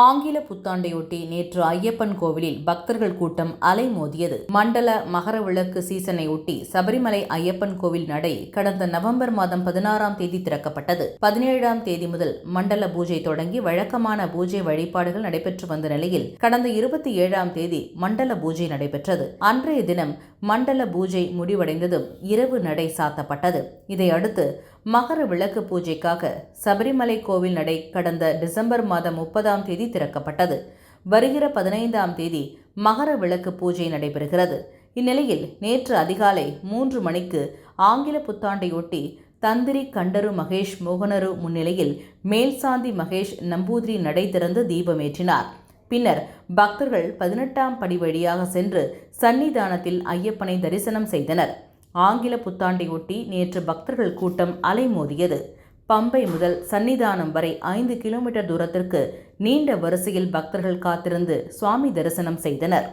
ஆங்கில புத்தாண்டையொட்டி நேற்று ஐயப்பன் கோவிலில் பக்தர்கள் கூட்டம் அலைமோதியது. மண்டல மகர விளக்கு சீசனை ஒட்டி சபரிமலை ஐயப்பன் கோவில் நடை கடந்த நவம்பர் மாதம் பதினாறாம் தேதி திறக்கப்பட்டது. பதினேழாம் தேதி முதல் மண்டல பூஜை தொடங்கி வழக்கமான பூஜை வழிபாடுகள் நடைபெற்று வந்த நிலையில் கடந்த இருபத்தி ஏழாம் தேதி மண்டல பூஜை நடைபெற்றது. அன்றைய தினம் மண்டல பூஜை முடிவடைந்ததும் இரவு நடை சாத்தப்பட்டது. இதையடுத்து மகர விளக்கு பூஜைக்காக சபரிமலை கோவில் நடை கடந்த டிசம்பர் மாதம் முப்பதாம் தேதி திறக்கப்பட்டது. வருகிற பதினைந்தாம் தேதி மகர விளக்கு பூஜை நடைபெறுகிறது. இந்நிலையில் நேற்று அதிகாலை மூன்று மணிக்கு ஆங்கில புத்தாண்டையொட்டி தந்திரி கண்டரு மகேஷ் மோகனரு முன்னிலையில் மேல்சாந்தி மகேஷ் நம்பூதிரி நடை திறந்து தீபமேற்றினார் பின்னர் பக்தர்கள் பதினெட்டாம் படி வழியாக சென்று சன்னிதானத்தில் ஐயப்பனை தரிசனம் செய்தனர். ஆங்கில புத்தாண்டையொட்டி நேற்று பக்தர்கள் கூட்டம் அலைமோதியது. பம்பை முதல் சன்னிதானம் வரை ஐந்து கிலோமீட்டர் தூரத்திற்கு நீண்ட வரிசையில் பக்தர்கள் காத்திருந்து சுவாமி தரிசனம் செய்தனர்.